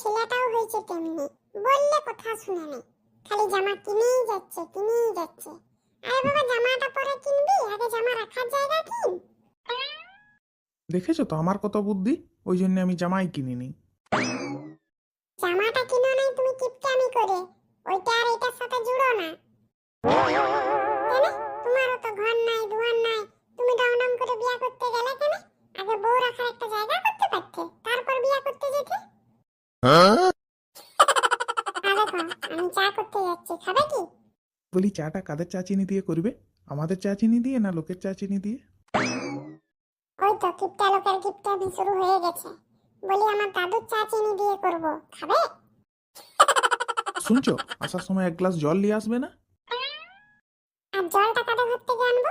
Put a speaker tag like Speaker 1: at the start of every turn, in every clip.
Speaker 1: ছেলেটাও হয়েছে তেমনি। বললে কথা শুনে নে। খালি জামা কিনেই যাচ্ছে কিনেই যাচ্ছে। আরে বাবা জামাটা পরে কিনবি? আগে জামা রাখার জায়গা কিন।
Speaker 2: দেখেছ তো আমার কত বুদ্ধি? ওই জন্য আমি জামাই কিনিনি।
Speaker 1: জামাটা কিনো নাই তুমি কিপটামি করে। ওইটা আর এটার সাথে জুড়ো না। আর দেখো আমি চা করতে যাচ্ছি খাবে কি
Speaker 2: বলি চাটা কাদের চা চিনি দিয়ে করবে? আমাদের চা চিনি দিয়ে না লোকের চা চিনি দিয়ে
Speaker 1: ওই তো কিপটা লোকের শুরু হয়ে গেছে। বলি আমার দাদুর চা চিনি দিয়ে করব। খাবে?
Speaker 2: শুনছো? আসার সময় এক গ্লাস জল নিয়ে আসবে না?
Speaker 1: আর জলটা কাদের ঘর থেকে আনব?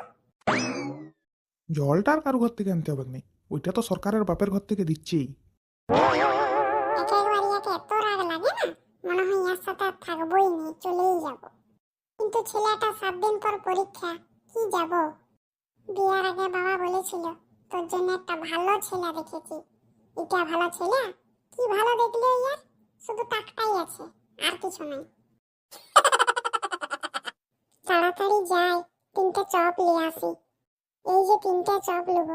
Speaker 2: জলটা আর কারও ঘর থেকে আনতে হবে নেই ওইটা তো সরকারের বাপের ঘর থেকে দিচ্ছেই।
Speaker 1: লাগে না? মনে হয় ইয়ার সাথে আর থাকবোই নি, চলেই যাব। কিন্তু ছেলেটা সাত দিন পর পরীক্ষা, কি যাব? বিয়ার আগে বাবা বলেছিল, তোর জন্য একটা ভালো ছেলে দেখেছি। এটা ভালো ছেলে? কি ভালো দেখলে ইয়ার? শুধু টাকটাই আছে, আর কিছু নাই। তাড়াতাড়ি যাই, তিনটে চপ নিয়ে আসি। এই যে তিনটে চপ নেব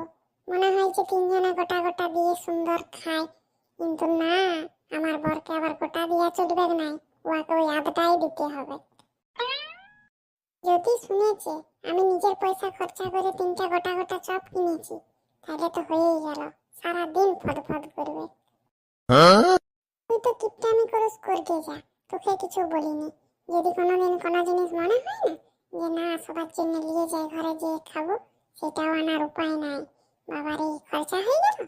Speaker 1: মনে হয় যে তিনজনে গোটা গোটা দিয়ে সুন্দর খায়। কিন্তু না আমার বরকে আবার গোটা দিয়া চলবে নাই। ওয়াকে ওই আধটাই দিতে হবে। যদি শুনেছে, আমি নিজের পয়সা খরচা করে তিনটা গোটা গোটা চপ কিনেছি, তাহলে তো হয়েই গেল। সারা দিন ফটফট করবে। তুই তো কিপটামি করস করতে যা। তোকে কিছু বলিনি। যদি কোনোদিন কোনো জিনিস মনে হয় না, যে না, সবার জন্য নিয়ে যাই, ঘরে যেয়ে খাব, সেটাও আনার উপায় নাই। বাবার এই খরচা হয়ে গেল?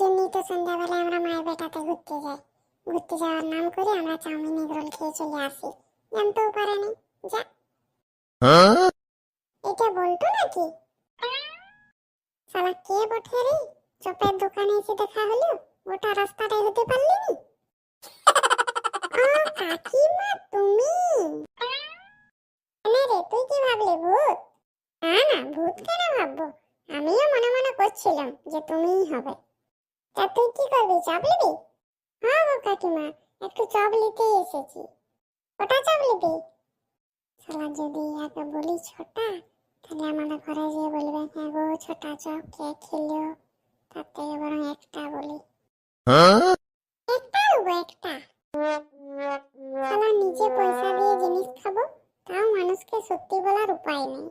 Speaker 1: জন্যই তো সন্ধ্যাবেলা আমরা মায়ের বেটাতে ঘুরতে যাই। ঘুরতে যাওয়ার নাম করে আমরা চাউমিন এগ রোল খেয়ে চলে আসি। জানতেও যা। এটা বলতো নাকি? শালা, কে বটে রে? চপের দোকানে এসে দেখা হলো? ওটা রাস্তাটাই হতে পারলি নি? কাকিমা, তুমি? এনে রে, তুই কি ভাবলি ভূত? না না, ভূত কেন ভাববো? আমিও মনে মনে করছিলাম যে তুমিই হবে। তা তুই কি করবি? চপ নিবি? হ্যাঁ গো কাকিমা একটু চপ নিতেই এসেছি। কটা চপ নিবি? শালা যদি ইয়াকে বলি ছোটা তাহলে আমাদের ঘরে যেয়ে বলবে হ্যাঁ গো ছোটা চপ কে খেলো। তার থেকে বরং একটা বলি। একটা নেব একটা। শালা নিজে পয়সা দিয়ে জিনিস খাব তাও মানুষকে সত্যি বলার উপায় নেই।